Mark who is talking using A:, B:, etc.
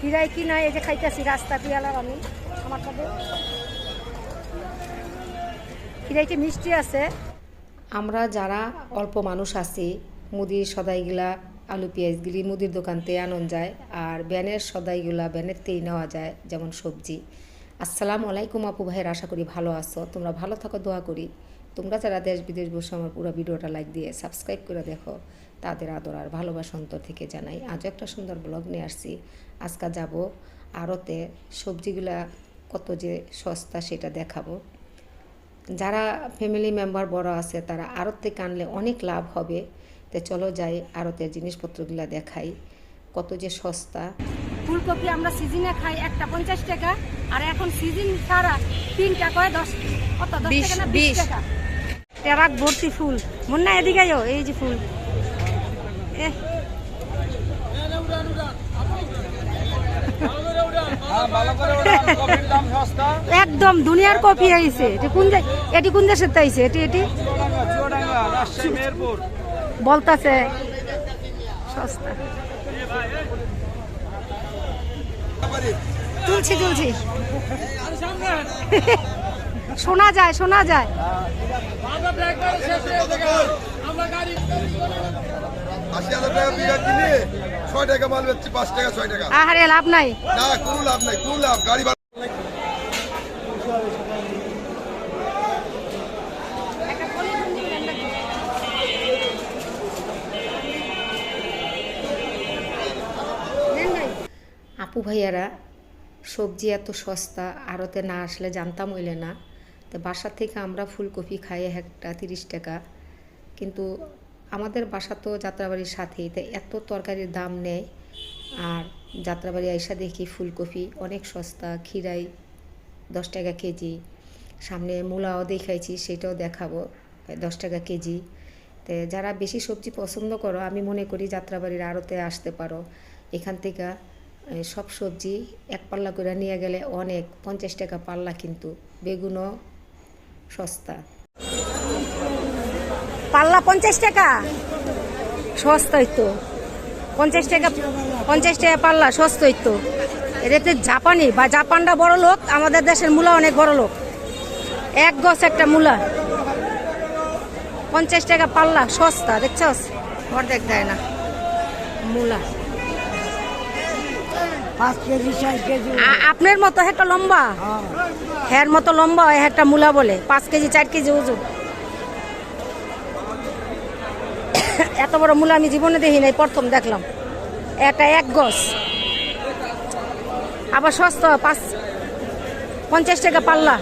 A: কিরাই কি নাই, এই যে খাইতেছি, রাস্তা পিয়ালার আমি, আমার কাছে। কিরাইতে মিষ্টি আছে?
B: আমরা যারা অল্প মানুষ আছি, মুদির সদাইগুলা, আলু, পেঁয়াজগুলি মুদির দোকানতে আনন যায়, আর ব্যানের সদাইগুলা ব্যানেরতেই নেওয়া যায়, যেমন সবজি। আসসালামু আলাইকুম আপু ভাইয়ের, আশা করি ভালো আছো। তোমরা ভালো থাকো, দোয়া করি। তোমরা যারা দেশ বিদেশ বসে আমার পুরো ভিডিওটা লাইক দিয়ে সাবস্ক্রাইব করে দেখো তাদের আদর আর ভালোবাসা অন্তর থেকে জানাই। আজও একটা সুন্দর ব্লগ নিয়ে আসছি। আজকে যাব আড়তে সবজিগুলা কত যে সস্তা সেটা দেখাবো। যারা ফ্যামিলি মেম্বার বড় আছে তারা আড়ত থেকে আনলে অনেক লাভ হবে। তো চলো যাই আড়তের জিনিসপত্রগুলো দেখাই কত যে সস্তা।
A: ফুলকপি আমরা সিজনে খাই একটা পঞ্চাশ টাকা আর এখন সিজন ছাড়া তিনটা করে দশ? কত দশ টাকা।
B: বিশ।
A: টাকা? টেরাক ভর্তি ফুল। মন না এদিকে এই যে ফুল। একদম, দুনিয়ার কপি আইছে। এটি কোন এটি কোন দেশের তাইছে এটি এটি? বলতাছে। সস্তা। তুলছি তুলছি। শোনা যায় শোনা যায়।
C: আশি হাজার টাকা বিঘা কিনে ছয় টাকা মাল বেচছি পাঁচ টাকা ছয় টাকা।
A: আহারে লাভ নাই।
C: না কোনো লাভ নাই কোনো লাভ গাড়ি
B: আপু ভাইয়ারা সবজি এত সস্তা আড়তে না আসলে জানতাম হইলে না। তো বাসা থেকে আমরা ফুলকপি খাই একটা তিরিশ টাকা। কিন্তু আমাদের বাসা তো যাত্রাবাড়ির সাথেই তাই এত তরকারির দাম নেয় আর যাত্রাবাড়ি আইসা দেখি ফুলকপি অনেক সস্তা খিরাই দশ টাকা কেজি। সামনে মূলাও দেখাইছি, সেটাও দেখাবো, দশ টাকা কেজি। তো যারা বেশি সবজি পছন্দ করো, আমি মনে করি যাত্রাবাড়ির আড়তে আসতে পারো। এখান থেকে সব সবজি এক পাল্লা করে নিয়ে গেলে অনেক, পঞ্চাশ টাকা পাল্লা কিন্তু। বেগুনও সস্তা।
A: পাল্লা পঞ্চাশ টাকা? সস্তাই তো। পঞ্চাশ টাকা পঞ্চাশ টাকা পাল্লা, সস্তাই তো। জাপানি বা জাপানটা বড় লোক, আমাদের দেশের মূলা অনেক বড় লোক। এক গছ একটা মূলা। পঞ্চাশ টাকা পাল্লা, সস্তা, দেখছস? অর্ধেক দেয় না। মূলা। আপনার মতো একটা লম্বা? হ্যার মতো লম্বা হয় একটা মূলা বলে। পাঁচ কেজি চার কেজি ওজন। এত বড় মূলা আমি জীবনে দেখি নাই প্রথম দেখলাম। এটা এক গছ আবার সস্তা পাঁচ পঞ্চাশ টাকা পাল্লা।